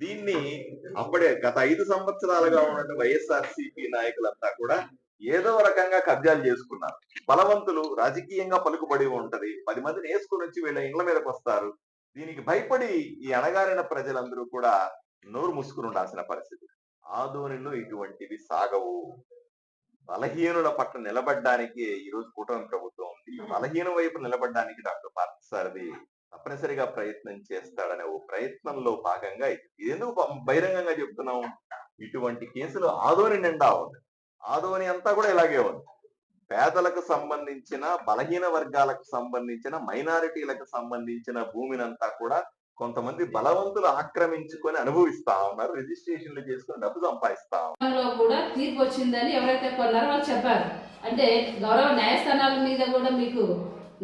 దీన్ని అప్పుడే గత ఐదు సంవత్సరాలుగా ఉన్నటువంటి వైఎస్ఆర్సిపి నాయకులంతా కూడా ఏదో రకంగా కబ్జాలు చేసుకున్నారు. బలవంతులు రాజకీయంగా పలుకుబడి ఉంటది. పది మందిని వేసుకుని వచ్చి వీళ్ళ ఇండ్ల మీదకి వస్తారు. దీనికి భయపడి ఈ అణగారిన ప్రజలందరూ కూడా నోరు మూసుకుని ఉండాల్సిన పరిస్థితి. ఆధోనిలో ఇటువంటివి సాగవు. బలహీనుల పట్ల నిలబడ్డానికి ఈ రోజు కూటమి ప్రభుత్వం ఉంది. బలహీన వైపు నిలబడ్డానికి డాక్టర్ పార్థసారథి తప్పనిసరిగా ప్రయత్నం చేస్తాడనే ఓ ప్రయత్నంలో భాగంగా ఇది. ఎందుకు బహిరంగంగా చెప్తున్నాం ఇటువంటి కేసులు ఆదోని నిండా ఉంది. ఆదోని అంతా కూడా ఇలాగే ఉంది. పేదలకు సంబంధించిన బలహీన వర్గాలకు సంబంధించిన మైనారిటీలకు సంబంధించిన భూమినంతా కూడా కొంతమంది బలవంతులు ఆక్రమించుకొని అనుభవిస్తా ఉన్నారు. రిజిస్ట్రేషన్లు చేసుకొని డబ్బు సంపాదిస్తా కూడా తీర్పు వచ్చిందని ఎవరైతే కొన్నారో వాళ్ళు చెప్పారు. అంటే గౌరవ న్యాయస్థానాల మీద కూడా మీకు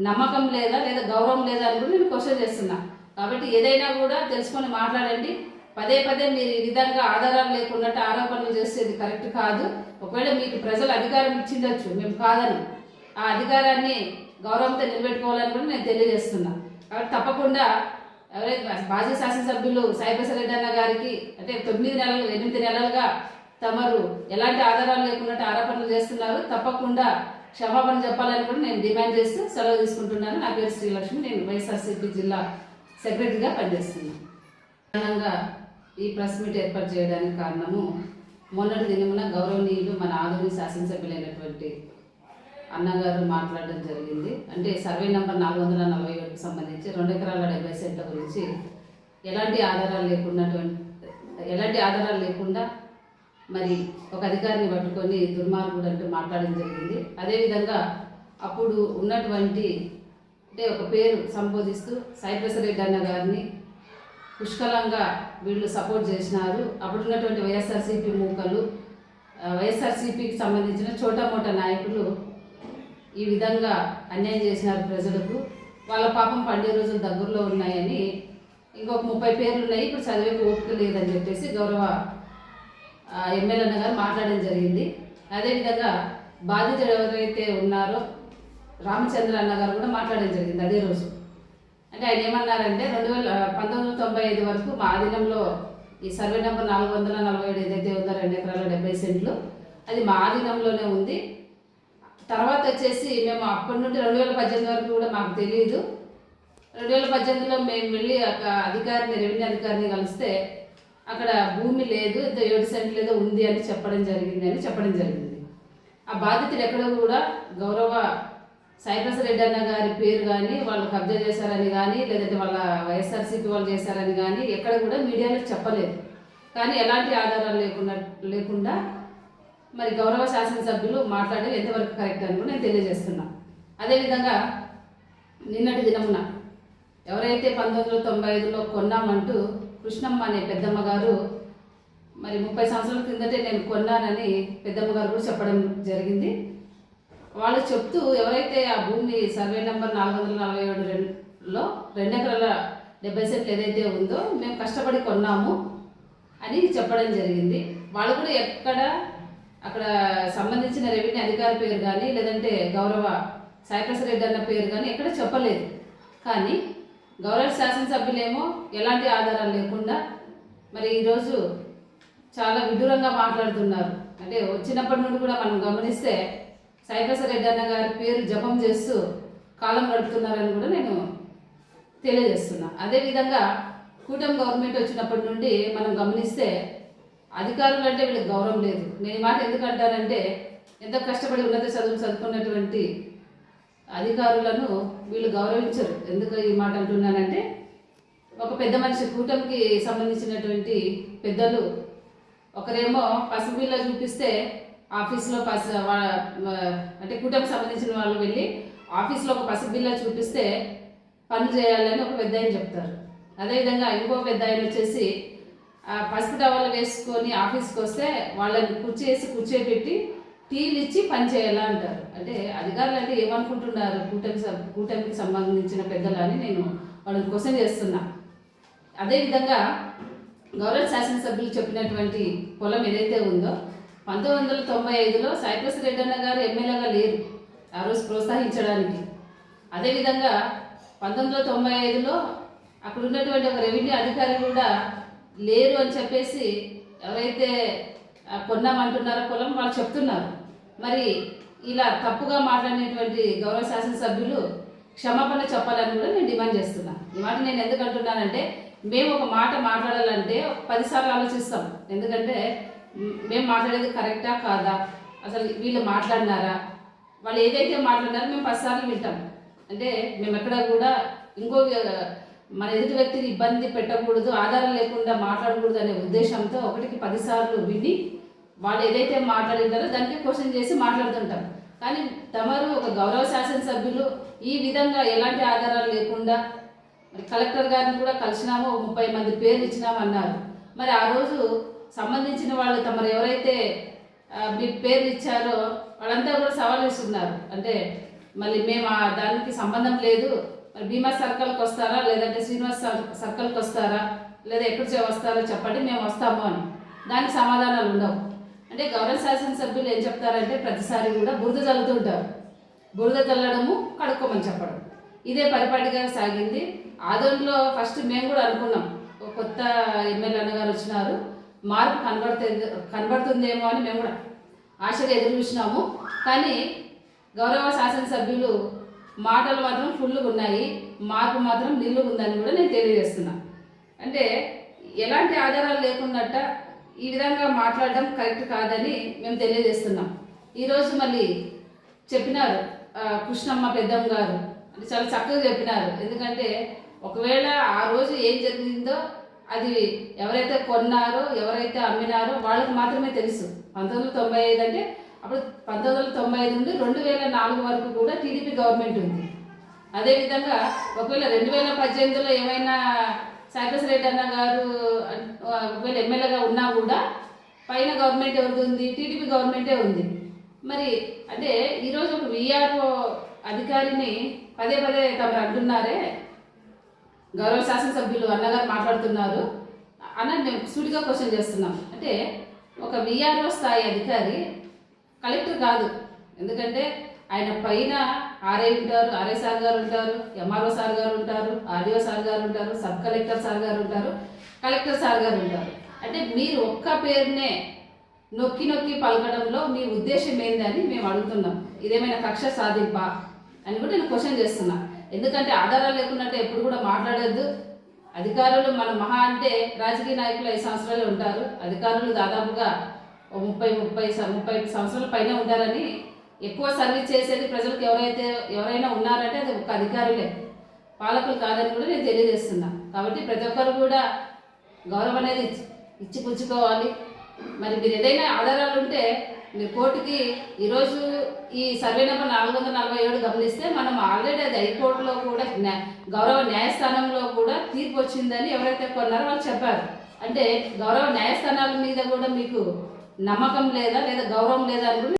నమ్మకం లేదా లేదా గౌరవం లేదా అని కూడా నేను క్వశ్చన్ చేస్తున్నా. కాబట్టి ఏదైనా కూడా తెలుసుకొని మాట్లాడండి. పదే పదే మీరు ఈ విధంగా ఆధారాలు లేకున్నట్టు ఆరోపణలు చేసేది కరెక్ట్ కాదు. ఒకవేళ మీకు ప్రజలు అధికారం ఇచ్చిండొచ్చు మేము కాదని. ఆ అధికారాన్ని గౌరవంతో నిలబెట్టుకోవాలని కూడా నేను తెలియజేస్తున్నా. కాబట్టి తప్పకుండా ఎవరైతే మాజీ శాసనసభ్యులు సాయిప్రసాద్ రెడ్డి అన్న గారికి అంటే తొమ్మిది నెలలు ఎనిమిది నెలలుగా తమరు ఎలాంటి ఆధారాలు లేకుండా ఆరోపణలు చేస్తున్నారు తప్పకుండా క్షమాపణ చెప్పాలని కూడా నేను డిమాండ్ చేస్తూ సెలవు తీసుకుంటున్నాను. నా పేరు శ్రీలక్ష్మి. నేను వైఎస్ఆర్సీపీ జిల్లా సెక్రటరీగా పనిచేస్తున్నాను. ప్రధానంగా ఈ ప్రెస్ మీట్ ఏర్పాటు చేయడానికి కారణము మొన్నటి దినమున గౌరవనీయులు మన ఆధునిక శాసనసభ్యులైనటువంటి అన్నగారు మాట్లాడడం జరిగింది. అంటే సర్వే నెంబర్ నాలుగు వందల నలభై ఒకటికి సంబంధించి రెండు ఎకరాల డెబ్బై సెంట్ల గురించి ఎలాంటి ఆధారాలు లేకున్నటువంటి ఎలాంటి ఆధారాలు లేకుండా మరి ఒక అధికారిని పట్టుకొని దుర్మార్గుడు అంటూ మాట్లాడడం జరిగింది. అదేవిధంగా అప్పుడు ఉన్నటువంటి అంటే ఒక పేరు సంబోధిస్తూ సాయిప్రసాద్ రెడ్డి అన్న గారిని పుష్కలంగా వీళ్ళు సపోర్ట్ చేసినారు. అప్పుడున్నటువంటి వైఎస్ఆర్సీపీ మూకలు వైఎస్ఆర్సీపీకి సంబంధించిన చోటమోట నాయకులు ఈ విధంగా అన్యాయం చేసినారు ప్రజలకు. వాళ్ళ పాపం పండే రోజులు దగ్గరలో ఉన్నాయని ఇంకొక ముప్పై పేర్లు ఉన్నాయి. ఇప్పుడు చదివే ఓపిక లేదని చెప్పేసి గౌరవ ఎమ్మెల్యే గారు మాట్లాడడం జరిగింది. అదేవిధంగా బాధితుడు ఎవరైతే ఉన్నారో రామచంద్ర అన్న గారు కూడా మాట్లాడడం జరిగింది అదే రోజు. అంటే ఆయన ఏమన్నారంటే రెండు వేల పంతొమ్మిది వందల తొంభై ఐదు వరకు మా ఆధీనంలో ఈ సర్వే నెంబర్ నాలుగు వందల నలభై ఏడు ఏదైతే ఉందో రెండు ఎకరాల డెబ్బై సెంట్లు అది మా ఆధీనంలోనే ఉంది. తర్వాత వచ్చేసి మేము అప్పటి నుండి రెండు వేల పద్దెనిమిది వరకు కూడా మాకు తెలియదు రెండు వేల పద్దెనిమిదిలో మేము వెళ్ళి ఒక అధికారిని రెవెన్యూ అధికారిని కలిస్తే అక్కడ భూమి లేదు ఇంత ఏడు సెంట్లు ఏదో ఉంది అని చెప్పడం జరిగింది అని చెప్పడం జరిగింది. ఆ బాధితులు ఎక్కడ కూడా గౌరవ సాయిప్రసాద్ రెడ్డి అన్న గారి పేరు కానీ వాళ్ళు కబ్జా చేశారని కానీ లేదంటే వాళ్ళ వైఎస్ఆర్సీపీ వాళ్ళు చేశారని కానీ ఎక్కడ కూడా మీడియాలో చెప్పలేదు. కానీ ఎలాంటి ఆధారాలు లేకుండా లేకుండా మరి గౌరవ శాసనసభ్యులు మాట్లాడేది ఎంతవరకు కరెక్ట్ అని కూడా నేను తెలియజేస్తున్నా. అదేవిధంగా నిన్నటి దినమున ఎవరైతే పంతొమ్మిది వందల తొంభై ఐదులో కొన్నామంటూ కృష్ణమ్మ అనే పెద్దమ్మ గారు మరి ముప్పై సంవత్సరాల కిందటే నేను కొన్నానని పెద్దమ్మ గారు కూడా చెప్పడం జరిగింది. వాళ్ళు చెప్తూ ఎవరైతే ఆ భూమి సర్వే నెంబర్ నాలుగు వందల నలభై ఏడు రెండులో రెండు ఎకరాల డెబ్బై సెంట్లు ఏదైతే ఉందో మేము కష్టపడి కొన్నాము అని చెప్పడం జరిగింది. వాళ్ళు కూడా ఎక్కడ అక్కడ సంబంధించిన రెవెన్యూ అధికారి పేరు కానీ లేదంటే గౌరవ సాయిప్రసాద్ రెడ్డి అన్న పేరు కానీ ఎక్కడ చెప్పలేదు. కానీ గౌరవ శాసనసభ్యులేమో ఎలాంటి ఆధారాలు లేకుండా మరి ఈరోజు చాలా విదూరంగా మాట్లాడుతున్నారు. అంటే వచ్చినప్పటి నుండి కూడా మనం గమనిస్తే సాయిప్రసాద్ అన్న గారి పేరు జపం చేస్తూ కాలం గడుపుతున్నారని కూడా నేను తెలియజేస్తున్నా. అదేవిధంగా కూటమి గవర్నమెంట్ వచ్చినప్పటి నుండి మనం గమనిస్తే అధికారులు అంటే వీళ్ళకి గౌరవం లేదు. నేను మాట ఎందుకు అంటానంటే కష్టపడి ఉన్నత చదువులు చదువుకున్నటువంటి అధికారులను వీళ్ళు గౌరవించరు. ఎందుకు ఈ మాట అంటున్నానంటే ఒక పెద్ద మనిషి కూటమికి సంబంధించినటువంటి పెద్దలు ఒకరేమో పసిపిల్ల చూపిస్తే ఆఫీస్లో పసి అంటే కూటమికి సంబంధించిన వాళ్ళు వెళ్ళి ఆఫీస్లో ఒక పసిపిల్ల చూపిస్తే పనులు చేయాలని ఒక పెద్ద ఆయన చెప్తారు. అదేవిధంగా ఇంకో పెద్ద ఆయన వచ్చేసి ఆ పసుపు టవల్ వేసుకొని ఆఫీస్కి వస్తే వాళ్ళని కుర్చీ వేసి కూర్చోబెట్టి టీలు ఇచ్చి పని చేయాలా అంటారు. అంటే అధికారులు అంటే ఏమనుకుంటున్నారు? కూటమి కూటమికి సంబంధించిన పెద్దలని నేను వాళ్ళని క్వశ్చన్ చేస్తున్నా. అదేవిధంగా గౌరవ శాసనసభ్యులు చెప్పినటువంటి పొలం ఏదైతే ఉందో పంతొమ్మిది వందల తొంభై ఐదులో సైప్రస్ రెడ్డన్న గారు ఎమ్మెల్యేగా లేరు ఆ రోజు ప్రోత్సహించడానికి. అదేవిధంగా పంతొమ్మిది వందల తొంభై ఐదులో అక్కడ ఉన్నటువంటి ఒక రెవెన్యూ అధికారి కూడా లేరు అని చెప్పేసి ఎవరైతే కొన్నామంటున్నారో పొలం వాళ్ళు చెప్తున్నారు. మరి ఇలా తప్పుగా మాట్లాడినటువంటి గౌరవ శాసనసభ్యులు క్షమాపణ చెప్పాలని కూడా నేను డిమాండ్ చేస్తున్నా. ఈ మాట నేను ఎందుకు అంటున్నానంటే మేము ఒక మాట మాట్లాడాలంటే పదిసార్లు ఆలోచిస్తాం. ఎందుకంటే మేము మాట్లాడేది కరెక్టా కాదా? అసలు వీళ్ళు మాట్లాడినారా? వాళ్ళు ఏదైతే మాట్లాడినారో మేము పదిసార్లు వింటాం. అంటే మేము ఎక్కడ కూడా ఇంకో మన ఎదుటి వ్యక్తిని ఇబ్బంది పెట్టకూడదు ఆధారం లేకుండా మాట్లాడకూడదు అనే ఉద్దేశంతో ఒకటికి పదిసార్లు విని వాళ్ళు ఏదైతే మాట్లాడింటారో దానికి క్వశ్చన్ చేసి మాట్లాడుతుంటాం కానీ తమరు ఒక గౌరవ శాసనసభ్యులు ఈ విధంగా ఎలాంటి ఆధారాలు లేకుండా మరి కలెక్టర్ గారిని కూడా కలిసినాము ఒక ముప్పై మంది పేర్లు ఇచ్చినాము అన్నారు. మరి ఆ రోజు సంబంధించిన వాళ్ళు తమరు ఎవరైతే మీ పేర్లు ఇచ్చారో వాళ్ళంతా కూడా సవాల్ ఇస్తున్నారు అంటే మళ్ళీ మేము ఆ దానికి సంబంధం లేదు. మరి భీమా సర్కిల్కి వస్తారా లేదంటే శ్రీనివాస్ సర్- సర్కిల్కి వస్తారా లేదా ఎక్కడి వస్తారో చెప్పండి మేము వస్తాము అని. దానికి సమాధానాలు ఉండవు. అంటే గౌరవ శాసనసభ్యులు ఏం చెప్తారంటే ప్రతిసారి కూడా బురద చల్లుతుంటారు బురద చల్లడము కడుక్కోమని చెప్పడం. ఇదే పరిపాటిగా సాగింది. ఆదోన్లో ఫస్ట్ మేము కూడా అనుకున్నాం. ఒక కొత్త ఎమ్మెల్యే అన్నగారు వచ్చినారు. మార్పు కనబడుతుంది కనబడుతుందేమో అని మేము కూడా ఆశగా ఎదురు చూసినాము. కానీ గౌరవ శాసనసభ్యులు మాటలు మాత్రం ఫుల్గా ఉన్నాయి. మార్పు మాత్రం నిల్లు ఉందని కూడా నేను తెలియజేస్తున్నా. అంటే ఎలాంటి ఆధారాలు లేకున్నట్ట ఈ విధంగా మాట్లాడడం కరెక్ట్ కాదని మేము తెలియజేస్తున్నాం. ఈరోజు మళ్ళీ చెప్పినారు కృష్ణమ్మ పెద్దమ్మ గారు. అంటే చాలా చక్కగా చెప్పినారు. ఎందుకంటే ఒకవేళ ఆ రోజు ఏం జరిగిందో అది ఎవరైతే కొన్నారో ఎవరైతే అమ్మినారో వాళ్ళకి మాత్రమే తెలుసు. పంతొమ్మిది వందల తొంభై ఐదు అంటే అప్పుడు పంతొమ్మిది వందల తొంభై ఐదు నుండి రెండు వేల నాలుగు వరకు కూడా టీడీపీ గవర్నమెంట్ ఉంది. అదేవిధంగా ఒకవేళ రెండు వేల పద్దెనిమిదిలో ఏమైనా సైప్రస్ రెడ్డి అన్న గారు ఒకవేళ ఎమ్మెల్యేగా ఉన్నా కూడా పైన గవర్నమెంట్ ఎవరిది ఉంది టీడీపీ గవర్నమెంటే ఉంది. మరి అంటే ఈరోజు ఒక విఆర్ఓ అధికారిని పదే పదే తమరు అంటున్నారే. గౌరవ శాసనసభ్యులు అన్నగారు మాట్లాడుతున్నారు. అన్న మేము సూటిగా క్వశ్చన్ చేస్తున్నాం. అంటే ఒక విఆర్ఓ స్థాయి అధికారి కలెక్టర్ కాదు. ఎందుకంటే ఆయన పైన ఆర్ఐ ఉంటారు ఆర్ఐ సార్ గారు ఉంటారు ఎంఆర్ఓ సార్ గారు ఉంటారు ఆర్డీఓ సార్ గారు ఉంటారు సబ్ కలెక్టర్ సార్ గారు ఉంటారు కలెక్టర్ సార్ గారు ఉంటారు. అంటే మీరు ఒక్క పేరునే నొక్కి నొక్కి పలకడంలో మీ ఉద్దేశం ఏందని మేము అడుగుతున్నాం. ఇదేమైనా కక్ష సాధింపా అని కూడా నేను క్వశ్చన్ చేస్తున్నా. ఎందుకంటే ఆధారాలు లేకున్నట్టు ఎప్పుడు కూడా మాట్లాడొద్దు. అధికారులు మన మహా అంటే రాజకీయ నాయకులు ఐదు సంవత్సరాలు ఉంటారు. అధికారులు దాదాపుగా ముప్పై ముప్పై ముప్పై సంవత్సరాల పైన ఉంటారని ఎక్కువ సర్వీస్ చేసేది ప్రజలకు ఎవరైతే ఎవరైనా ఉన్నారంటే అది ఒక అధికారులే. పాలకులు కాదని కూడా నేను తెలియజేస్తున్నా. కాబట్టి ప్రతి ఒక్కరు కూడా గౌరవం అనేది ఇచ్చి ఇచ్చి పుచ్చుకోవాలి. మరి మీరు ఏదైనా ఆధారాలు ఉంటే మీరు కోర్టుకి ఈరోజు ఈ సర్వే నెంబర్ నాలుగు వందల నలభై ఏడు గమనిస్తే మనం ఆల్రెడీ అది హైకోర్టులో కూడా న్యా- గౌరవ న్యాయస్థానంలో కూడా తీర్పు వచ్చిందని ఎవరైతే కొన్నారో వాళ్ళు చెప్పారు. అంటే గౌరవ న్యాయస్థానాల మీద కూడా మీకు నమ్మకం లేదా లేదా గౌరవం లేదా అని